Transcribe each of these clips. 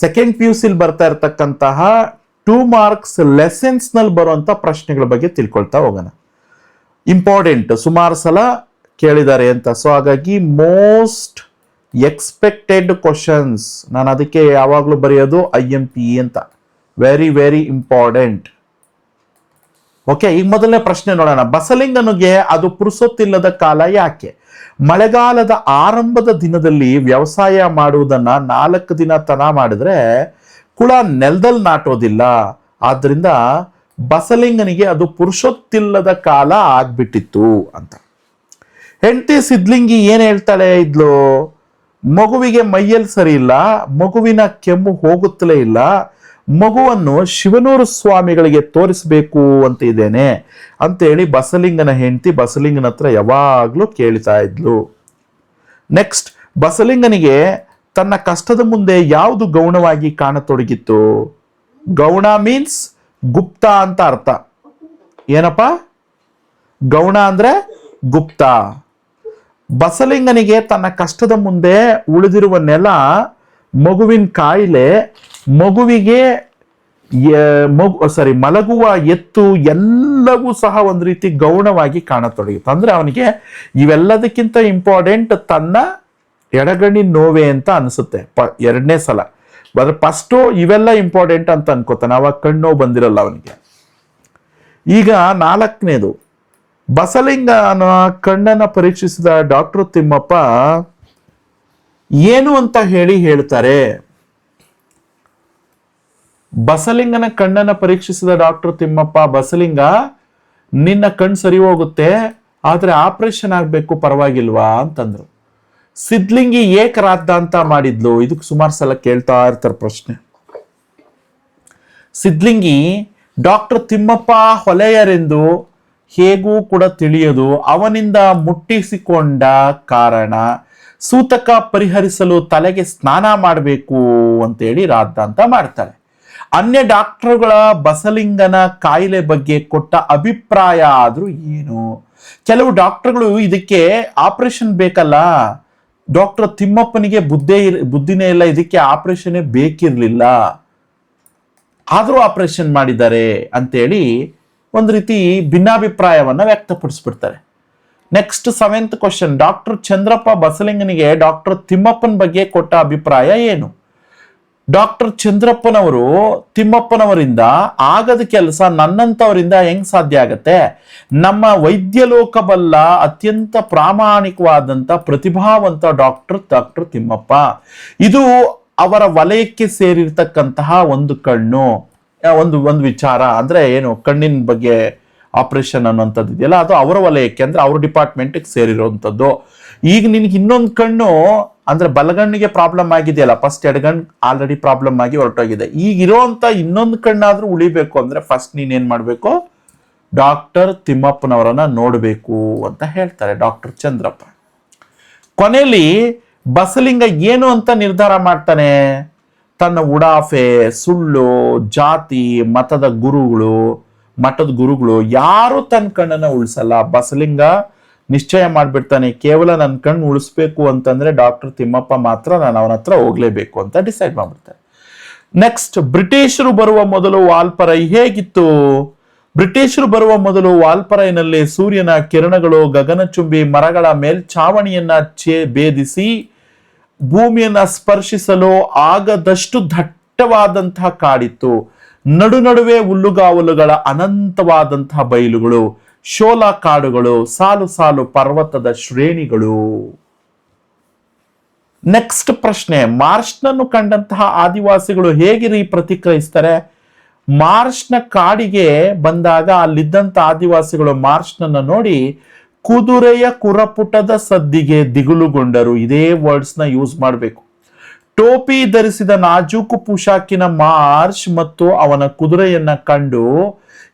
Second P U ಸಿಲ್ ಬರ್ತಾ ಇರತಕ್ಕಂತಹ two marks ಲೆಸನ್ಸ್ನಲ್ಲಿ ಬರುವಂತ ಪ್ರಶ್ನೆಗಳ ಬಗ್ಗೆ ತಿಳ್ಕೊಳ್ತಾ ಹೋಗೋಣ. ಇಂಪಾರ್ಟೆಂಟ್ ಸುಮಾರು ಸಲ ಕೇಳಿದ್ದಾರೆ ಅಂತ. ಸೊ ಹಾಗಾಗಿ ಮೋಸ್ಟ್ ಎಕ್ಸ್ಪೆಕ್ಟೆಡ್ ಕ್ವಶನ್ಸ್ ನಾನು ಅದಕ್ಕೆ ಯಾವಾಗಲೂ ಬರೆಯೋದು ಐ ಎಂ ಪಿ ಅಂತ. ವೆರಿ ವೆರಿ ಇಂಪಾರ್ಟೆಂಟ್ ಓಕೆ ಈಗ ಮೊದಲನೇ ಪ್ರಶ್ನೆ ನೋಡೋಣ. ಬಸಲಿಂಗನಿಗೆ ಅದು ಪುರುಸೊತ್ತಿಲ್ಲದ ಕಾಲ ಯಾಕೆ? ಮಳೆಗಾಲದ ಆರಂಭದ ದಿನದಲ್ಲಿ ವ್ಯವಸಾಯ ಮಾಡುವುದನ್ನ ನಾಲ್ಕು ದಿನ ತನ ಮಾಡಿದ್ರೆ ಕುಳ ನೆಲದಲ್ಲಿ ನಾಟೋದಿಲ್ಲ. ಆದ್ರಿಂದ ಬಸಲಿಂಗನಿಗೆ ಅದು ಪುರುಷೊತ್ತಿಲ್ಲದ ಕಾಲ ಆಗ್ಬಿಟ್ಟಿತ್ತು ಅಂತ. ಹೆಂಡತಿ ಸಿದ್ಲಿಂಗಿ ಏನು ಹೇಳ್ತಾಳೆ ಇದ್ಲು? ಮಗುವಿಗೆ ಮೈಯಲ್ಲಿ ಸರಿ ಇಲ್ಲ, ಮಗುವಿನ ಕೆಮ್ಮು ಹೋಗುತ್ತಲೇ ಇಲ್ಲ ಮಗುವನ್ನು ಶಿವನೂರು ಸ್ವಾಮಿಗಳಿಗೆ ತೋರಿಸಬೇಕು ಅಂತ ಇದ್ದೇನೆ ಅಂತೇಳಿ ಬಸಲಿಂಗನ ಹೆಂಡತಿ ಬಸಲಿಂಗನ ಹತ್ರ ಯಾವಾಗಲೂ ಕೇಳ್ತಾ ಇದ್ಲು. ನೆಕ್ಸ್ಟ್ ಬಸಲಿಂಗನಿಗೆ ತನ್ನ ಕಷ್ಟದ ಮುಂದೆ ಯಾವುದು ಗೌಣವಾಗಿ ಕಾಣತೊಡಗಿತ್ತು? ಗೌಣ ಮೀನ್ಸ್ ಗುಪ್ತ ಅಂತ ಅರ್ಥ. ಏನಪ್ಪ? ಗೌಣ ಅಂದ್ರೆ ಗುಪ್ತ. ಬಸಲಿಂಗನಿಗೆ ತನ್ನ ಕಷ್ಟದ ಮುಂದೆ ಉಳಿದಿರುವ ನೆಲ ಮಗುವಿನ ಕಾಯಿಲೆ ಮಗುವಿಗೆ ಮಗು ಸಾರಿ ಮಲಗುವ ಎತ್ತು ಎಲ್ಲವೂ ಸಹ ಒಂದು ರೀತಿ ಗೌಣವಾಗಿ ಕಾಣತೊಡಗಿತ್ತು. ಅಂದ್ರೆ ಅವನಿಗೆ ಇವೆಲ್ಲದಕ್ಕಿಂತ ಇಂಪಾರ್ಟೆಂಟ್ ತನ್ನ ಎಡಗಣ್ಣಿನ ನೋವೆ ಅಂತ ಅನಿಸುತ್ತೆ. ಪ, ಎರಡನೇ ಸಲ. ಆದರೆ ಫಸ್ಟು ಇವೆಲ್ಲ ಇಂಪಾರ್ಟೆಂಟ್ ಅಂತ ಅನ್ಕೋತಾನೆ. ಅವಾಗ ಕಣ್ಣು ಬಂದಿರಲ್ಲ ಅವನಿಗೆ. ಈಗ ನಾಲ್ಕನೇದು. ಬಸಲಿಂಗನ ಕಣ್ಣನ್ನು ಪರೀಕ್ಷಿಸಿದ ಡಾಕ್ಟರ್ ತಿಮ್ಮಪ್ಪ ಏನು ಅಂತ ಹೇಳಿ ಹೇಳ್ತಾರೆ. ಬಸಲಿಂಗನ ಕಣ್ಣನ್ನ ಪರೀಕ್ಷಿಸಿದ ಡಾಕ್ಟರ್ ತಿಮ್ಮಪ್ಪ, ಬಸಲಿಂಗ, ನಿನ್ನ ಕಣ್ಣು ಸರಿ ಹೋಗುತ್ತೆ, ಆದ್ರೆ ಆಪರೇಷನ್ ಆಗ್ಬೇಕು, ಪರವಾಗಿಲ್ವಾ? ಅಂತಂದ್ರು. ಸಿದ್ಲಿಂಗಿ ಏಕ ರಾದ್ದಾಂತ ಮಾಡಿದ್ಲು. ಇದಕ್ಕೆ ಸುಮಾರು ಸಲ ಕೇಳ್ತಾ ಇರ್ತಾರೆ ಪ್ರಶ್ನೆ. ಸಿದ್ಲಿಂಗಿ ಡಾಕ್ಟರ್ ತಿಮ್ಮಪ್ಪ ಹೊಲೆಯರೆಂದು ಹೇಗೂ ಕೂಡ ತಿಳಿಯದು. ಅವನಿಂದ ಮುಟ್ಟಿಸಿಕೊಂಡ ಕಾರಣ ಸೂತಕ ಪರಿಹರಿಸಲು ತಲೆಗೆ ಸ್ನಾನ ಮಾಡಬೇಕು ಅಂತೇಳಿ ರಾದ್ದಾಂತ ಮಾಡ್ತಾರೆ. ಅನ್ಯ ಡಾಕ್ಟರ್ಗಳ ಬಸಲಿಂಗನ ಕಾಯಿಲೆ ಬಗ್ಗೆ ಕೊಟ್ಟ ಅಭಿಪ್ರಾಯ ಆದರೂ ಏನು? ಕೆಲವು ಡಾಕ್ಟರ್ಗಳು ಇದಕ್ಕೆ ಆಪರೇಷನ್ ಬೇಕಲ್ಲ. ಡಾಕ್ಟರ್ ತಿಮ್ಮಪ್ಪನಿಗೆ ಬುದ್ಧಿ ಬುದ್ಧಿನೇ ಇಲ್ಲ, ಇದಕ್ಕೆ ಆಪರೇಷನ್ ಬೇಕಿರಲಿಲ್ಲ. ಆದರೂ ಆಪರೇಷನ್ ಮಾಡಿದ್ದಾರೆ ಅಂತೇಳಿ ಒಂದು ರೀತಿ ಭಿನ್ನಾಭಿಪ್ರಾಯವನ್ನು ವ್ಯಕ್ತಪಡಿಸ್ಬಿಡ್ತಾರೆ. Next seventh question doctor Chandrappa ಬಸಲಿಂಗನಿಗೆ doctor ತಿಮ್ಮಪ್ಪನ ಬಗ್ಗೆ ಕೊಟ್ಟ ಅಭಿಪ್ರಾಯ ಏನು? ಡಾಕ್ಟರ್ ಚಂದ್ರಪ್ಪನವರು ತಿಮ್ಮಪ್ಪನವರಿಂದ ಆಗದ ಕೆಲಸ ನನ್ನಂಥವರಿಂದ ಹೆಂಗ್ ಸಾಧ್ಯ ಆಗತ್ತೆ? ನಮ್ಮ ವೈದ್ಯ ಲೋಕಬಲ್ಲ ಅತ್ಯಂತ ಪ್ರಾಮಾಣಿಕವಾದಂತ ಪ್ರತಿಭಾವಂತ ಡಾಕ್ಟರ್ ಡಾಕ್ಟರ್ ತಿಮ್ಮಪ್ಪ ಇದು ಅವರ ವಲಯಕ್ಕೆ ಸೇರಿರ್ತಕ್ಕಂತಹ ಒಂದು ಕಣ್ಣು ಒಂದು ಒಂದು ವಿಚಾರ. ಅಂದರೆ ಏನು, ಕಣ್ಣಿನ ಬಗ್ಗೆ ಆಪರೇಷನ್ ಅನ್ನೋಂಥದ್ದು ಇದೆಯಲ್ಲ, ಅದು ಅವರ ವಲಯಕ್ಕೆ, ಅಂದ್ರೆ ಅವ್ರ ಡಿಪಾರ್ಟ್ಮೆಂಟ್ಗೆ ಸೇರಿರುವಂಥದ್ದು. ಈಗ ನಿನ್ಗೆ ಇನ್ನೊಂದು ಕಣ್ಣು, ಅಂದ್ರೆ ಬಲಗಣ್ಣಿಗೆ ಪ್ರಾಬ್ಲಮ್ ಆಗಿದೆಯಲ್ಲ ಫಸ್ಟ್ ಎಡಗಣ್ಣು ಆಲ್ರೆಡಿ ಪ್ರಾಬ್ಲಮ್ ಆಗಿ ಹೊರಟೋಗಿದೆ. ಈಗ ಇರೋಂಥ ಇನ್ನೊಂದು ಕಣ್ಣಾದ್ರೂ ಉಳಿಬೇಕು ಅಂದ್ರೆ ಫಸ್ಟ್ ನೀನೇನ್ ಮಾಡಬೇಕು? ಡಾಕ್ಟರ್ ತಿಮ್ಮಪ್ಪನವರನ್ನ ನೋಡಬೇಕು ಅಂತ ಹೇಳ್ತಾರೆ ಡಾಕ್ಟರ್ ಚಂದ್ರಪ್ಪ. ಕೊನೆಯಲ್ಲಿ ಬಸಲಿಂಗ ಏನು ಅಂತ ನಿರ್ಧಾರ ಮಾಡ್ತಾನೆ? ತನ್ನ ಉಡಾಫೆ, ಸುಳ್ಳು, ಜಾತಿ, ಮತದ ಗುರುಗಳು ಮಠದ ಗುರುಗಳು ಯಾರು ತನ್ನ ಕಣ್ಣನ್ನ ಉಳಿಸಲ್ಲ, ಬಸಲಿಂಗ ನಿಶ್ಚಯ ಮಾಡ್ಬಿಡ್ತಾನೆ, ಕೇವಲ ನನ್ನ ಕಣ್ಣು ಉಳಿಸ್ಬೇಕು ಅಂತಂದ್ರೆ ಡಾಕ್ಟರ್ ತಿಮ್ಮಪ್ಪ ಮಾತ್ರ ನಾನು ಅವನ ಹತ್ರ ಹೋಗ್ಲೇಬೇಕು ಅಂತ ಡಿಸೈಡ್ ಮಾಡ್ಬಿಡ್ತಾರೆ. ನೆಕ್ಸ್ಟ್ ಬ್ರಿಟಿಷರು ಬರುವ ಮೊದಲು ವಾಲ್ಪರೈ ಹೇಗಿತ್ತು? ಬ್ರಿಟಿಷರು ಬರುವ ಮೊದಲು ವಾಲ್ಪರೈನಲ್ಲಿ ಸೂರ್ಯನ ಕಿರಣಗಳು, ಗಗನಚುಂಬಿ, ಮರಗಳ ಮೇಲ್ಛಾವಣಿಯನ್ನ ಛೇ ಭೇದಿಸಿ, ಭೂಮಿಯನ್ನ ಸ್ಪರ್ಶಿಸಲು ಆಗದಷ್ಟು ದಟ್ಟವಾದಂತಹ ಕಾಡಿತ್ತು. ನಡು ನಡುವೆ ಹುಲ್ಲುಗಾವಲುಗಳ ಅನಂತವಾದಂತಹ ಬಯಲುಗಳು, ಶೋಲಾ ಕಾಡುಗಳು, ಸಾಲು ಸಾಲು ಪರ್ವತದ ಶ್ರೇಣಿಗಳು. ನೆಕ್ಸ್ಟ್ ಪ್ರಶ್ನೆ ಮಾರ್ಷ್ನನ್ನು ಕಂಡಂತಹ ಆದಿವಾಸಿಗಳು ಹೇಗಿರಿ ಪ್ರತಿಕ್ರಿಯಿಸ್ತಾರೆ? ಮಾರ್ಷ್ನ ಕಾಡಿಗೆ ಬಂದಾಗ ಅಲ್ಲಿದ್ದಂತ ಆದಿವಾಸಿಗಳು ಮಾರ್ಷ್ನನ್ನು ನೋಡಿ ಕುದುರೆಯ ಕುರಪುಟದ ಸದ್ದಿಗೆ ದಿಗುಲುಗೊಂಡರು. ಇದೇ ವರ್ಡ್ಸ್ನ ಯೂಸ್ ಮಾಡಬೇಕು. ಟೋಪಿ ಧರಿಸಿದ ನಾಜೂಕು ಪುಷಾಕಿನ ಮಾರ್ಚ್ ಮತ್ತು ಅವನ ಕುದುರೆಯನ್ನ ಕಂಡು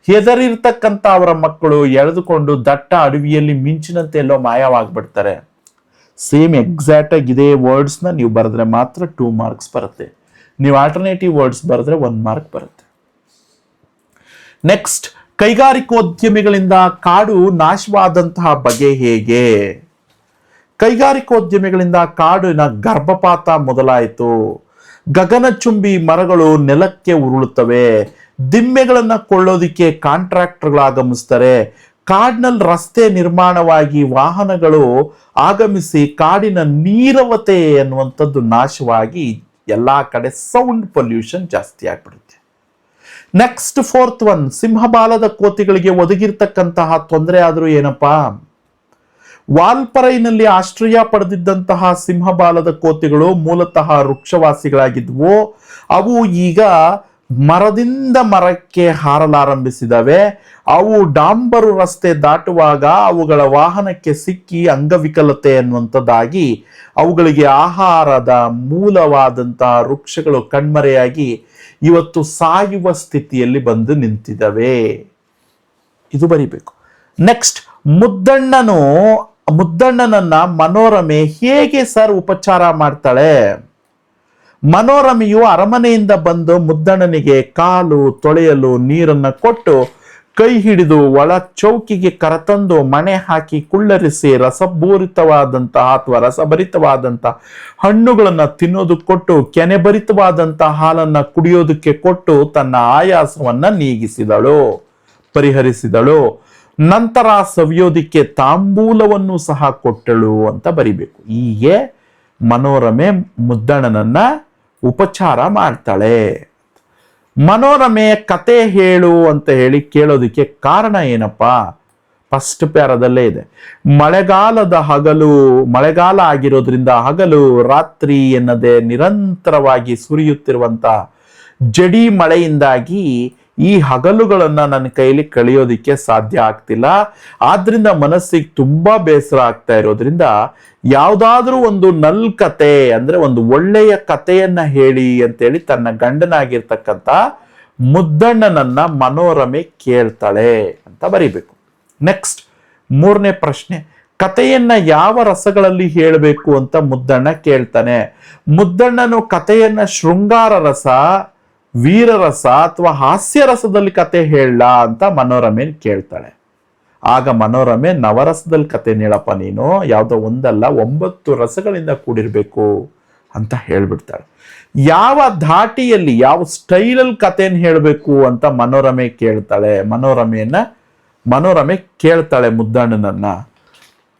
ಹೆದರಿರ್ತಕ್ಕಂಥ ಅವರ ಮಕ್ಕಳು ಎಳೆದುಕೊಂಡು ದಟ್ಟ ಅಡವಿಯಲ್ಲಿ ಮಿಂಚಿನಂತೆ ಎಲ್ಲೋ ಮಾಯವಾಗ್ಬಿಡ್ತಾರೆ. ಸೇಮ್ ಎಕ್ಸಾಕ್ಟ್ ಆಗಿ ಇದೇ ವರ್ಡ್ಸ್ನ ನೀವು ಬರೆದ್ರೆ ಮಾತ್ರ ಟೂ ಮಾರ್ಕ್ಸ್ ಬರುತ್ತೆ. ನೀವು ಆಲ್ಟರ್ನೇಟಿವ್ ವರ್ಡ್ಸ್ ಬರೆದ್ರೆ ಒನ್ ಮಾರ್ಕ್ ಬರುತ್ತೆ. ನೆಕ್ಸ್ಟ್ ಕೈಗಾರಿಕೋದ್ಯಮಿಗಳಿಂದ ಕಾಡು ನಾಶವಾದಂತಹ ಬಗೆ ಹೇಗೆ? ಕೈಗಾರಿಕೋದ್ಯಮಿಗಳಿಂದ ಕಾಡಿನ ಗರ್ಭಪಾತ ಮೊದಲಾಯಿತು. ಗಗನಚುಂಬಿ ಮರಗಳು ನೆಲಕ್ಕೆ ಉರುಳುತ್ತವೆ. ದಿಮ್ಮೆಗಳನ್ನು ಕೊಳ್ಳೋದಿಕ್ಕೆ ಕಾಂಟ್ರಾಕ್ಟರ್ಗಳು ಆಗಮಿಸ್ತಾರೆ ಕಾಡಿನಲ್ಲಿ ರಸ್ತೆ ನಿರ್ಮಾಣವಾಗಿ ವಾಹನಗಳು ಆಗಮಿಸಿ ಕಾಡಿನ ನೀರವತೆ ಅನ್ನುವಂಥದ್ದು ನಾಶವಾಗಿ ಎಲ್ಲ ಕಡೆ ಸೌಂಡ್ ಪೊಲ್ಯೂಷನ್ ಜಾಸ್ತಿ ಆಗ್ಬಿಡುತ್ತೆ. ನೆಕ್ಸ್ಟ್ ಫೋರ್ತ್ ಒನ್, ಸಿಂಹಬಾಲದ ಕೋತಿಗಳಿಗೆ ಒದಗಿರ್ತಕ್ಕಂತಹ ತೊಂದರೆ ಆದರೂ ಏನಪ್ಪಾ? ವಾಲ್ಪರೈನಲ್ಲಿ ಆಶ್ರಯ ಪಡೆದಿದ್ದಂತಹ ಸಿಂಹಬಾಲದ ಕೋತಿಗಳು ಮೂಲತಃ ವೃಕ್ಷವಾಸಿಗಳಾಗಿದ್ವು. ಅವು ಈಗ ಮರದಿಂದ ಮರಕ್ಕೆ ಹಾರಲಾರಂಭಿಸಿದವೆ. ಅವು ಡಾಂಬರು ರಸ್ತೆ ದಾಟುವಾಗ ಅವುಗಳ ವಾಹನಕ್ಕೆ ಸಿಕ್ಕಿ ಅಂಗವಿಕಲತೆ ಅನ್ನುವಂಥದ್ದಾಗಿ ಅವುಗಳಿಗೆ ಆಹಾರದ ಮೂಲವಾದಂತಹ ವೃಕ್ಷಗಳು ಕಣ್ಮರೆಯಾಗಿ ಇವತ್ತು ಸಾಯುವ ಸ್ಥಿತಿಯಲ್ಲಿ ಬಂದು ನಿಂತಿದವೆ. ಇದು ಬರೀಬೇಕು. ನೆಕ್ಸ್ಟ್ ಮುದ್ದಣ್ಣನು ಮುದ್ದಣ್ಣನನ್ನ ಮನೋರಮೆ ಹೇಗೆ ಸರ್ ಉಪಚಾರ ಮಾಡ್ತಾಳೆ? ಮನೋರಮೆಯು ಅರಮನೆಯಿಂದ ಬಂದು ಮುದ್ದಣ್ಣನಿಗೆ ಕಾಲು ತೊಳೆಯಲು ನೀರನ್ನ ಕೊಟ್ಟು ಕೈ ಹಿಡಿದು ಒಳ ಚೌಕಿಗೆ ಕರತಂದು ಮಣೆ ಹಾಕಿ ಕುಳ್ಳರಿಸಿ ರಸಭೂರಿತವಾದಂತಹ ಅಥವಾ ರಸಭರಿತವಾದಂತಹ ಹಣ್ಣುಗಳನ್ನು ತಿನ್ನೋದು ಕೊಟ್ಟು ಕೆನೆಭರಿತವಾದಂತಹ ಹಾಲನ್ನ ಕುಡಿಯೋದಕ್ಕೆ ಕೊಟ್ಟು ತನ್ನ ಆಯಾಸವನ್ನ ನೀಗಿಸಿದಳು, ಪರಿಹರಿಸಿದಳು. ನಂತರ ಸವಿಯೋದಿಕ್ಕೆ ತಾಂಬೂಲವನ್ನು ಸಹ ಕೊಟ್ಟಳು ಅಂತ ಬರಿಬೇಕು. ಹೀಗೆ ಮನೋರಮೆ ಮುದ್ದಣ್ಣನನ್ನ ಉಪಚಾರ ಮಾಡ್ತಾಳೆ. ಮನೋರಮೆ ಕತೆ ಹೇಳು ಅಂತ ಹೇಳಿ ಕೇಳೋದಕ್ಕೆ ಕಾರಣ ಏನಪ್ಪಾ? ಫಸ್ಟ್ ಪ್ಯಾರದಲ್ಲೇ ಇದೆ. ಮಳೆಗಾಲದ ಹಗಲು, ಮಳೆಗಾಲ ಆಗಿರೋದ್ರಿಂದ ಹಗಲು ರಾತ್ರಿ ಎನ್ನದೆ ನಿರಂತರವಾಗಿ ಸುರಿಯುತ್ತಿರುವಂತ ಜಡಿ ಮಳೆಯಿಂದಾಗಿ ಈ ಹಗಲುಗಳನ್ನು ನನ್ನ ಕೈಲಿ ಕಳೆಯೋದಿಕ್ಕೆ ಸಾಧ್ಯ ಆಗ್ತಿಲ್ಲ. ಆದ್ರಿಂದ ಮನಸ್ಸಿಗೆ ತುಂಬಾ ಬೇಸರ ಆಗ್ತಾ ಇರೋದ್ರಿಂದ ಯಾವುದಾದ್ರೂ ಒಂದು ನಲ್ ಕತೆ ಅಂದ್ರೆ ಒಂದು ಒಳ್ಳೆಯ ಕಥೆಯನ್ನ ಹೇಳಿ ಅಂತೇಳಿ ತನ್ನ ಗಂಡನಾಗಿರ್ತಕ್ಕಂಥ ಮುದ್ದಣ್ಣನನ್ನ ಮನೋರಮೆ ಕೇಳ್ತಾಳೆ ಅಂತ ಬರೀಬೇಕು. ನೆಕ್ಸ್ಟ್ ಮೂರನೇ ಪ್ರಶ್ನೆ ಕಥೆಯನ್ನ ಯಾವ ರಸಗಳಲ್ಲಿ ಹೇಳಬೇಕು ಅಂತ ಮುದ್ದಣ್ಣ ಕೇಳ್ತಾನೆ. ಮುದ್ದಣ್ಣನು ಕಥೆಯನ್ನ ಶೃಂಗಾರ ರಸ ವೀರರಸ ಅಥವಾ ಹಾಸ್ಯರಸದಲ್ಲಿ ಕತೆ ಹೇಳ ಅಂತ ಮನೋರಮೆ ಕೇಳ್ತಾಳೆ. ಆಗ ಮನೋರಮೆ ನವರಸದಲ್ಲಿ ಕತೆ ಹೇಳಪ್ಪ ನೀನು ಯಾವುದೋ ಒಂದಲ್ಲ ಒಂಬತ್ತು ರಸಗಳಿಂದ ಕೂಡಿರಬೇಕು ಅಂತ ಹೇಳ್ಬಿಡ್ತಾಳೆ. ಯಾವ ಧಾಟಿಯಲ್ಲಿ ಯಾವ ಸ್ಟೈಲಲ್ಲಿ ಕಥೆಯನ್ನು ಹೇಳಬೇಕು ಅಂತ ಮನೋರಮೆ ಕೇಳ್ತಾಳೆ. ಮನೋರಮೆಯನ್ನ ಮನೋರಮೆ ಕೇಳ್ತಾಳೆ ಮುದ್ದಣ್ಣನನ್ನ.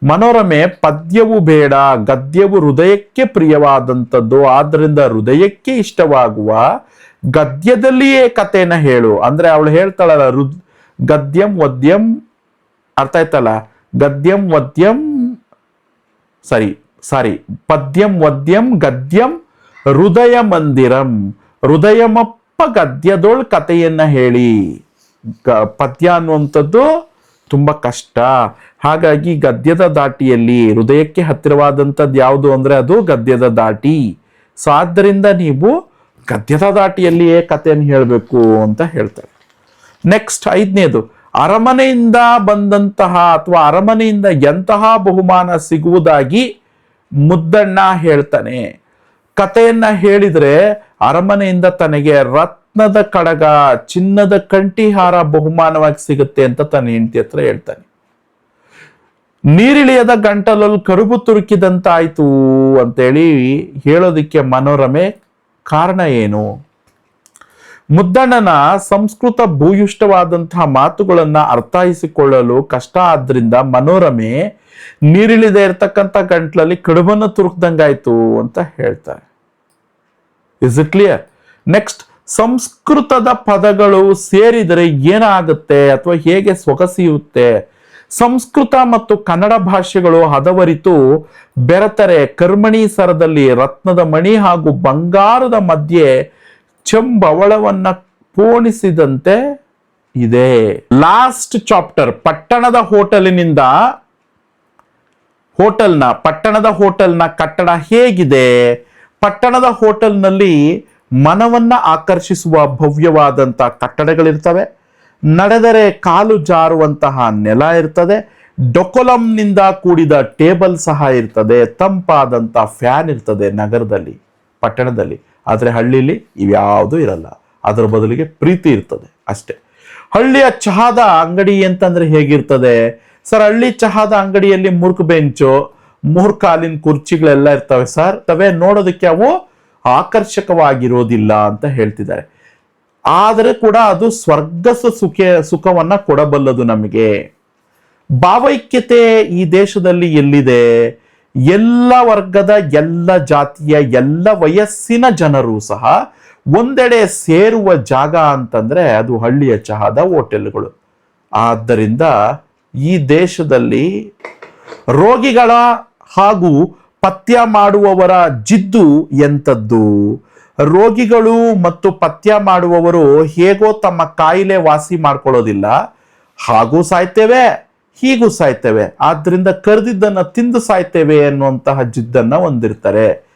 ಮನೋರಮೆ ಪದ್ಯವು ಬೇಡ, ಗದ್ಯವು ಹೃದಯಕ್ಕೆ ಪ್ರಿಯವಾದಂಥದ್ದು ಆದ್ದರಿಂದ ಹೃದಯಕ್ಕೆ ಇಷ್ಟವಾಗುವ ಗದ್ಯದಲ್ಲಿಯೇ ಕಥೆನ ಹೇಳು. ಅಂದ್ರೆ ಅವಳು ಹೇಳ್ತಾಳಲ್ಲ ರುದ್ ಗದ್ಯಂ ವದ್ಯಂ, ಅರ್ಥ ಆಯ್ತಲ್ಲ? ಗದ್ಯಂ ವದ್ಯಂ ಸರಿ ಸಾರಿ ಪದ್ಯಂ ವದ್ಯಂ, ಗದ್ಯಂ ಹೃದಯ ಮಂದಿರಂ. ಹೃದಯಮಪ್ಪ ಗದ್ಯದೊಳ್ ಕಥೆಯನ್ನ ಹೇಳಿ. ಗ- ಪದ್ಯ ಅನ್ನುವಂಥದ್ದು ತುಂಬ ಕಷ್ಟ. ಹಾಗಾಗಿ ಗದ್ಯದ ದಾಟಿಯಲ್ಲಿ ಹೃದಯಕ್ಕೆ ಹತ್ತಿರವಾದಂಥದ್ದು ಯಾವುದು ಅಂದ್ರೆ ಅದು ಗದ್ಯದ ದಾಟಿ. ಸೊ, ಆದ್ದರಿಂದ ನೀವು ಗದ್ಯದ ದಾಟಿಯಲ್ಲಿಯೇ ಕಥೆಯನ್ನು ಹೇಳಬೇಕು ಅಂತ ಹೇಳ್ತಾರೆ. ನೆಕ್ಸ್ಟ್ ಐದನೇದು, ಅರಮನೆಯಿಂದ ಬಂದಂತಹ ಅಥವಾ ಅರಮನೆಯಿಂದ ಎಂತಹ ಬಹುಮಾನ ಸಿಗುವುದಾಗಿ ಮುದ್ದಣ್ಣ ಹೇಳ್ತಾನೆ. ಕಥೆಯನ್ನ ಹೇಳಿದ್ರೆ ಅರಮನೆಯಿಂದ ತನಗೆ ರತ್ನದ ಕಡಗ, ಚಿನ್ನದ ಕಂಠಿಹಾರ ಬಹುಮಾನವಾಗಿ ಸಿಗುತ್ತೆ ಅಂತ ತನ್ನ ಹೆಂಡತಿ ಹತ್ರ ಹೇಳ್ತಾನೆ. ನೀರಿಳಿಯದ ಗಂಟಲಲ್ಲಿ ಕರುಬು ತುರುಕಿದಂತಾಯ್ತು ಅಂತೇಳಿ ಹೇಳೋದಿಕ್ಕೆ ಮನೋರಮೆ ಕಾರಣ ಏನು? ಮುದ್ದಣ್ಣನ ಸಂಸ್ಕೃತ ಭೂಯುಷ್ಟವಾದಂತಹ ಮಾತುಗಳನ್ನ ಅರ್ಥೈಸಿಕೊಳ್ಳಲು ಕಷ್ಟ ಆದ್ರಿಂದ ಮನೋರಮೆ ನೀರಿಳಿದೇ ಇರತಕ್ಕಂಥ ಗಂಟ್ಲಲ್ಲಿ ಕಡುಬನ್ನು ತುರುಕ್ದಂಗಾಯ್ತು ಅಂತ ಹೇಳ್ತಾರೆ. ಇಸ್ ಇಟ್ ಕ್ಲಿಯರ್ ನೆಕ್ಸ್ಟ್ ಸಂಸ್ಕೃತದ ಪದಗಳು ಸೇರಿದರೆ ಏನಾಗುತ್ತೆ ಅಥವಾ ಹೇಗೆ ಸೊಗಸಿಯುತ್ತೆ ಸಂಸ್ಕೃತ ಮತ್ತು ಕನ್ನಡ ಭಾಷೆಗಳು ಹದವರಿತು. ಬೆರತರೆ ಕರ್ಮಣಿ ಸರದಲ್ಲಿ ರತ್ನದ ಮಣಿ ಹಾಗೂ ಬಂಗಾರದ ಮಧ್ಯೆ ಚೆಂಬವಳವನ್ನ ಪೋಣಿಸಿದಂತೆ ಇದೆ. ಲಾಸ್ಟ್ ಚಾಪ್ಟರ್, ಪಟ್ಟಣದ ಹೋಟೆಲಿನಿಂದ ಹೋಟೆಲ್ನ, ಪಟ್ಟಣದ ಹೋಟೆಲ್ನ ಕಟ್ಟಡ ಹೇಗಿದೆ? ಪಟ್ಟಣದ ಹೋಟೆಲ್ನಲ್ಲಿ ಮನವನ್ನ ಆಕರ್ಷಿಸುವ ಭವ್ಯವಾದಂಥ ಕಟ್ಟಡಗಳಿರ್ತವೆ. ನಡೆದರೆ ಕಾಲು ಜಾರುವಂತಹ ನೆಲ ಇರ್ತದೆ, ಡೊಕೊಲಂನಿಂದ ಕೂಡಿದ ಟೇಬಲ್ ಸಹ ಇರ್ತದೆ, ತಂಪಾದಂತ ಫ್ಯಾನ್ ಇರ್ತದೆ ನಗರದಲ್ಲಿ, ಪಟ್ಟಣದಲ್ಲಿ. ಆದರೆ ಹಳ್ಳಿಲಿ ಇವ್ಯಾವುದೂ ಇರಲ್ಲ. ಅದರ ಬದಲಿಗೆ ಪ್ರೀತಿ ಇರ್ತದೆ ಅಷ್ಟೇ. ಹಳ್ಳಿಯ ಚಹಾದ ಅಂಗಡಿ ಅಂತಂದ್ರೆ ಹೇಗಿರ್ತದೆ? ಸರ್, ಹಳ್ಳಿ ಚಹಾದ ಅಂಗಡಿಯಲ್ಲಿ ಮುರ್ಕ್ ಬೆಂಚು ಮೂರ್ ಕಾಲಿನ ಕುರ್ಚಿಗಳೆಲ್ಲ ಇರ್ತವೆ ಸರ್. ತವೆ ನೋಡೋದಕ್ಕೆ ಅವು ಆಕರ್ಷಕವಾಗಿರೋದಿಲ್ಲ ಅಂತ ಹೇಳ್ತಿದ್ದಾರೆ. ಆದರೆ ಕೂಡ ಅದು ಸ್ವರ್ಗಸ ಸುಖ, ಸುಖವನ್ನ ಕೊಡಬಲ್ಲದು ನಮಗೆ. ಭಾವೈಕ್ಯತೆ ಈ ದೇಶದಲ್ಲಿ ಎಲ್ಲಿದೆ? ಎಲ್ಲ ವರ್ಗದ, ಎಲ್ಲ ಜಾತಿಯ, ಎಲ್ಲ ವಯಸ್ಸಿನ ಜನರು ಸಹ ಒಂದೆಡೆ ಸೇರುವ ಜಾಗ ಅಂತಂದ್ರೆ ಅದು ಹಳ್ಳಿಯ ಚಹಾದ ಹೋಟೆಲ್ಗಳು. ಆದ್ದರಿಂದ ಈ ದೇಶದಲ್ಲಿ ರೋಗಿಗಳ ಹಾಗೂ ಪಥ್ಯ ಮಾಡುವವರ ಜಿದ್ದು ಎಂಥದ್ದು? ರೋಗಿಗಳು ಮತ್ತು ಪಥ್ಯ ಮಾಡುವವರು ಹೇಗೋ ತಮ್ಮ ಕಾಯಿಲೆ ವಾಸಿ ಮಾಡ್ಕೊಳ್ಳೋದಿಲ್ಲ. ಹಾಗೂ ಸಾಯ್ತೇವೆ, ಹೀಗೂ ಸಾಯ್ತೇವೆ. ಆದ್ರಿಂದ ಕರೆದಿದ್ದನ್ನ ತಿಂದು ಸಾಯ್ತೇವೆ ಅನ್ನುವಂತಹ ಜಿದ್ದನ್ನ ಹೊಂದಿರ್ತಾರೆ.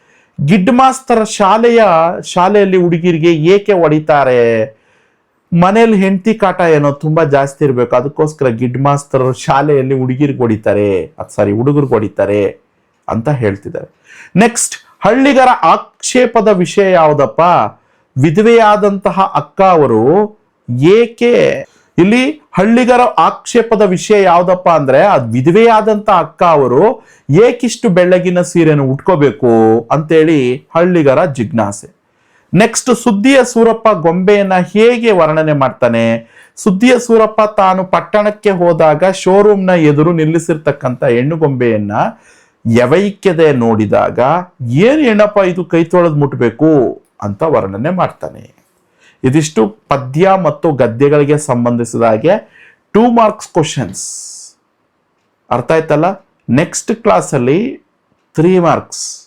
ಗಿಡ್ ಮಾಸ್ತರ ಶಾಲೆಯ, ಶಾಲೆಯಲ್ಲಿ ಹುಡುಗಿರಿಗೆ ಏಕೆ ಹೊಡಿತಾರೆ? ಮನೇಲಿ ಹೆಂಡತಿ ಕಾಟ ಏನೋ ತುಂಬಾ ಜಾಸ್ತಿ ಇರಬೇಕು. ಅದಕ್ಕೋಸ್ಕರ ಗಿಡ್ ಮಾಸ್ತರ್ ಶಾಲೆಯಲ್ಲಿ ಹುಡುಗಿರ್ಗೆ ಹೊಡಿತಾರೆ. ಸಾರಿ ಹುಡುಗರಿಗೆ ಹೊಡಿತಾರೆ ಅಂತ ಹೇಳ್ತಿದ್ದಾರೆ. ನೆಕ್ಸ್ಟ್ ಹಳ್ಳಿಗರ ಆಕ್ಷೇಪದ ವಿಷಯ ಯಾವುದಪ್ಪ? ವಿಧವೆಯಾದಂತಹ ಅಕ್ಕ ಅವರು ಏಕೆ? ಇಲ್ಲಿ ಹಳ್ಳಿಗರ ಆಕ್ಷೇಪದ ವಿಷಯ ಯಾವುದಪ್ಪ ಅಂದ್ರೆ ಅದು ವಿಧವೆಯಾದಂತಹ ಅಕ್ಕ ಅವರು ಏಕಿಷ್ಟು ಬೆಳ್ಳಗಿನ ಸೀರೆಯನ್ನು ಉಟ್ಕೋಬೇಕು ಅಂತೇಳಿ ಹಳ್ಳಿಗರ ಜಿಜ್ಞಾಸೆ. ನೆಕ್ಸ್ಟ್ ಸುದ್ದಿಯ ಸೂರಪ್ಪ ಗೊಂಬೆಯನ್ನ ಹೇಗೆ ವರ್ಣನೆ ಮಾಡ್ತಾನೆ? ಸುದ್ದಿಯ ಸೂರಪ್ಪ ತಾನು ಪಟ್ಟಣಕ್ಕೆ ಹೋದಾಗ ಶೋರೂಮ್ನ ಎದುರು ನಿಲ್ಲಿಸಿರ್ತಕ್ಕಂಥ ಹೆಣ್ಣು ಗೊಂಬೆಯನ್ನ ಯವೈಕ್ಯದೆ ನೋಡಿದಾಗ ಏನು ಏನಪ್ಪ ಇದು ಕೈ ತೊಳೆದು ಮುಟ್ಟಬೇಕು ಅಂತ ವರ್ಣನೆ ಮಾಡ್ತಾನೆ. ಇದಿಷ್ಟು ಪದ್ಯ ಮತ್ತು ಗದ್ಯಗಳಿಗೆ ಸಂಬಂಧಿಸಿದ ಹಾಗೆ ಟೂ ಮಾರ್ಕ್ಸ್ ಕ್ವಶನ್ಸ್ ಅರ್ಥ ಆಯ್ತಲ್ಲ? ನೆಕ್ಸ್ಟ್ ಕ್ಲಾಸಲ್ಲಿ ತ್ರೀ ಮಾರ್ಕ್ಸ್